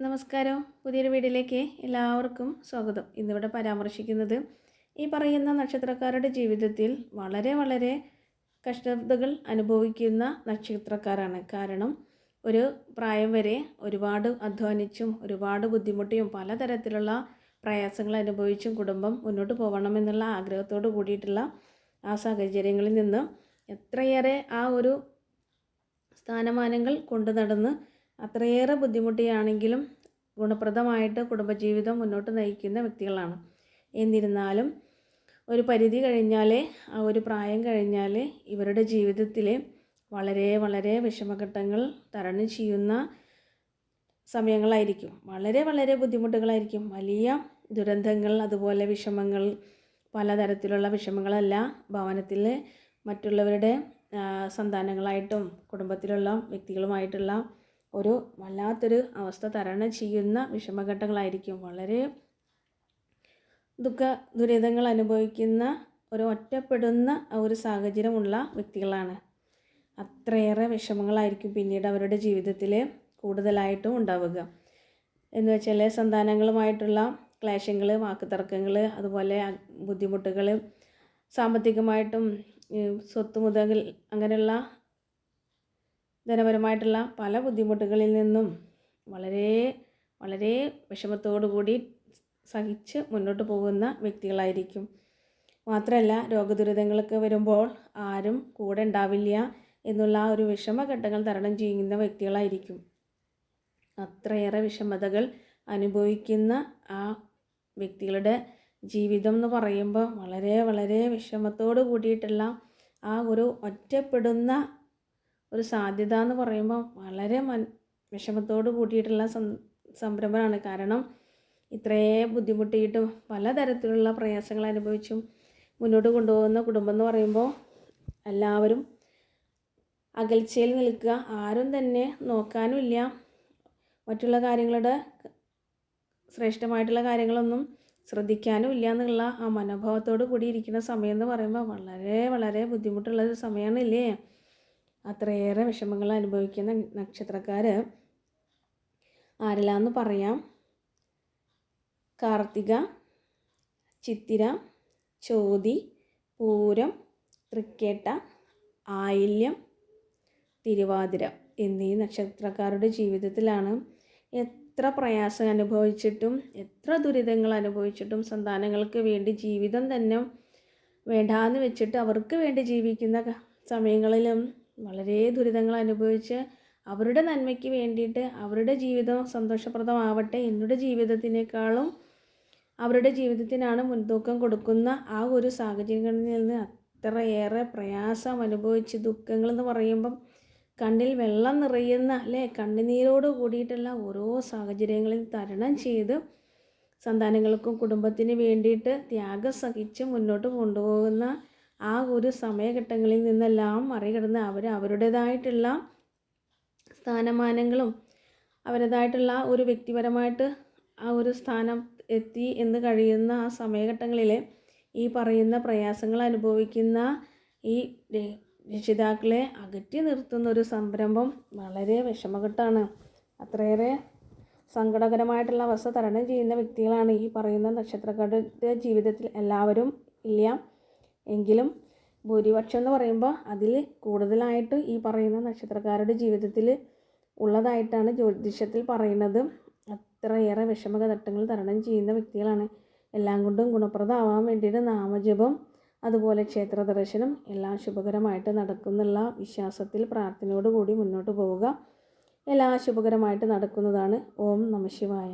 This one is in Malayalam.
നമസ്കാരം. പുതിയൊരു വീഡിയോയിലേക്ക് എല്ലാവർക്കും സ്വാഗതം. ഇന്നിവിടെ പരാമർശിക്കുന്നത് ഈ പറയുന്ന നക്ഷത്രക്കാരുടെ ജീവിതത്തിൽ വളരെ വളരെ കഷ്ടതകൾ അനുഭവിക്കുന്ന നക്ഷത്രക്കാരാണ്. കാരണം ഒരു പ്രായം വരെ ഒരുപാട് അധ്വാനിച്ചും ഒരുപാട് ബുദ്ധിമുട്ടിയും പലതരത്തിലുള്ള പ്രയാസങ്ങൾ അനുഭവിച്ചും കുടുംബം മുന്നോട്ട് പോകണമെന്നുള്ള ആഗ്രഹത്തോട് കൂടിയിട്ടുള്ള ആ സാഹചര്യങ്ങളിൽ നിന്ന് എത്രയേറെ ആ ഒരു സ്ഥാനമാനങ്ങൾ കൊണ്ടു നടന്ന് അത്രയേറെ ബുദ്ധിമുട്ടിയാണെങ്കിലും ഗുണപ്രദമായിട്ട് കുടുംബജീവിതം മുന്നോട്ട് നയിക്കുന്ന വ്യക്തികളാണ്. എന്നിരുന്നാലും ഒരു പരിധി കഴിഞ്ഞാലേ ആ ഒരു പ്രായം കഴിഞ്ഞാലേ ഇവരുടെ ജീവിതത്തിൽ വളരെ വളരെ വിഷമഘട്ടങ്ങൾ തരണം ചെയ്യുന്ന സമയങ്ങളായിരിക്കും. വളരെ വളരെ ബുദ്ധിമുട്ടുകളായിരിക്കും. വലിയ ദുരന്തങ്ങൾ അതുപോലെ വിഷമങ്ങൾ പലതരത്തിലുള്ള വിഷമങ്ങളല്ല ഭവനത്തിൽ മറ്റുള്ളവരുടെ സന്താനങ്ങളായിട്ടും കുടുംബത്തിലുള്ള വ്യക്തികളുമായിട്ടുള്ള ഒരു വല്ലാത്തൊരു അവസ്ഥ തരണം ചെയ്യുന്ന വിഷമഘട്ടങ്ങളായിരിക്കും. വളരെ ദുഃഖ ദുരിതങ്ങൾ അനുഭവിക്കുന്ന ഒരു ഒറ്റപ്പെടുന്ന ഒരു സാഹചര്യമുള്ള വ്യക്തികളാണ്. അത്രയേറെ വിഷമങ്ങളായിരിക്കും പിന്നീട് അവരുടെ ജീവിതത്തിൽ കൂടുതലായിട്ടും ഉണ്ടാവുക. എന്ന് വെച്ചാൽ സന്താനങ്ങളുമായിട്ടുള്ള ക്ലേശങ്ങൾ വാക്കുതർക്കങ്ങൾ അതുപോലെ ബുദ്ധിമുട്ടുകൾ സാമ്പത്തികമായിട്ടും സ്വത്ത് മുതൽ അങ്ങനെയുള്ള ധനപരമായിട്ടുള്ള പല ബുദ്ധിമുട്ടുകളിൽ നിന്നും വളരെ വളരെ വിഷമത്തോടു കൂടി സഹിച്ച് മുന്നോട്ട് പോകുന്ന വ്യക്തികളായിരിക്കും. മാത്രമല്ല രോഗദുരിതങ്ങളൊക്കെ വരുമ്പോൾ ആരും കൂടെ ഉണ്ടാവില്ല എന്നുള്ള ആ ഒരു വിഷമഘട്ടങ്ങൾ തരണം ചെയ്യുന്ന വ്യക്തികളായിരിക്കും. അത്രയേറെ വിഷമതകൾ അനുഭവിക്കുന്ന ആ വ്യക്തികളുടെ ജീവിതം എന്ന് പറയുമ്പോൾ വളരെ വളരെ വിഷമത്തോട് കൂടിയിട്ടുള്ള ആ ഒരു ഒറ്റപ്പെടുന്ന ഒരു സാധ്യത എന്ന് പറയുമ്പോൾ വളരെ മൻ വിഷമത്തോട് കൂടിയിട്ടുള്ള സംരംഭമാണ് കാരണം ഇത്രയേ ബുദ്ധിമുട്ടിയിട്ടും പലതരത്തിലുള്ള പ്രയാസങ്ങൾ അനുഭവിച്ചും മുന്നോട്ട് കൊണ്ടുപോകുന്ന കുടുംബം എന്ന് പറയുമ്പോൾ എല്ലാവരും അകൽച്ചയിൽ നിൽക്കുക ആരും തന്നെ നോക്കാനുമില്ല മറ്റുള്ള കാര്യങ്ങളുടെ ശ്രേഷ്ഠമായിട്ടുള്ള കാര്യങ്ങളൊന്നും ശ്രദ്ധിക്കാനും ഇല്ല എന്നുള്ള ആ മനോഭാവത്തോട് കൂടി ഇരിക്കുന്ന സമയം എന്ന് പറയുമ്പോൾ വളരെ വളരെ ബുദ്ധിമുട്ടുള്ള ഒരു സമയമാണില്ലേ അത്രയേറെ വിഷമങ്ങൾ അനുഭവിക്കുന്ന നക്ഷത്രക്കാർ ആരെല്ലാമെന്ന് പറയാം? കാർത്തിക ചിത്തിര ചോതി പൂരം തൃക്കേട്ട ആയില്യം തിരുവാതിര എന്നീ നക്ഷത്രക്കാരുടെ ജീവിതത്തിലാണ് എത്ര പ്രയാസം അനുഭവിച്ചിട്ടും എത്ര ദുരിതങ്ങൾ അനുഭവിച്ചിട്ടും സന്താനങ്ങൾക്ക് വേണ്ടി ജീവിതം തന്നെ വേണ്ടാന്ന് വെച്ചിട്ട് അവർക്ക് വേണ്ടി ജീവിക്കുന്ന സമയങ്ങളിലും വളരെ ദുരിതങ്ങൾ അനുഭവിച്ച് അവരുടെ നന്മയ്ക്ക് വേണ്ടിയിട്ട് അവരുടെ ജീവിതം സന്തോഷപ്രദമാവട്ടെ എന്റെ ജീവിതത്തിനേക്കാളും അവരുടെ ജീവിതത്തിനാണ് മുൻതൂക്കം കൊടുക്കുന്ന ആ ഒരു സാഹചര്യങ്ങളിൽ നിന്ന് അത്രയേറെ പ്രയാസം അനുഭവിച്ച് ദുഃഖങ്ങൾ എന്ന് പറയുമ്പം കണ്ണിൽ വെള്ളം നിറയുന്ന അല്ലേ? കണ്ണുനീരോട് കൂടിയിട്ടുള്ള ഓരോ സാഹചര്യങ്ങളിൽ തരണം ചെയ്ത് സന്താനങ്ങൾക്കും കുടുംബത്തിന് വേണ്ടിയിട്ട് ത്യാഗം സഹിച്ച് മുന്നോട്ട് കൊണ്ടുപോകുന്ന ആ ഒരു സമയഘട്ടങ്ങളിൽ നിന്നെല്ലാം മറികടന്ന് അവർ അവരുടേതായിട്ടുള്ള സ്ഥാനമാനങ്ങളും അവരുടേതായിട്ടുള്ള ഒരു വ്യക്തിപരമായിട്ട് ആ ഒരു സ്ഥാനം എത്തി എന്ന് കഴിയുന്ന ആ സമയഘട്ടങ്ങളിൽ ഈ പറയുന്ന പ്രയാസങ്ങൾ അനുഭവിക്കുന്ന ഈ രക്ഷിതാക്കളെ അകറ്റി നിർത്തുന്ന ഒരു സംരംഭം വളരെ വിഷമഘട്ടമാണ് അത്രയേറെ സങ്കടകരമായിട്ടുള്ള അവസ്ഥ തരണം ചെയ്യുന്ന വ്യക്തികളാണ് ഈ പറയുന്ന നക്ഷത്രക്കാരുടെ ജീവിതത്തിൽ എല്ലാവരും ഇല്ല. എങ്കിലും ഭൂരിപക്ഷം എന്ന് പറയുമ്പോൾ അതിൽ കൂടുതലായിട്ട് ഈ പറയുന്ന നക്ഷത്രക്കാരുടെ ജീവിതത്തിൽ ഉള്ളതായിട്ടാണ് ജ്യോതിഷത്തിൽ പറയുന്നത്. അത്രയേറെ വിഷമഘട്ടങ്ങൾ തരണം ചെയ്യുന്ന വ്യക്തികളാണ്. എല്ലാം കൊണ്ടും ഗുണപ്രദമാവാൻ വേണ്ടിയിട്ട് നാമജപം അതുപോലെ ക്ഷേത്ര ദർശനം എല്ലാം ശുഭകരമായിട്ട് നടക്കുന്നുള്ള വിശ്വാസത്തിൽ പ്രാർത്ഥനയോടുകൂടി മുന്നോട്ട് പോവുക. എല്ലാം ശുഭകരമായിട്ട് നടക്കുന്നതാണ്. ഓം നമ ശിവായ.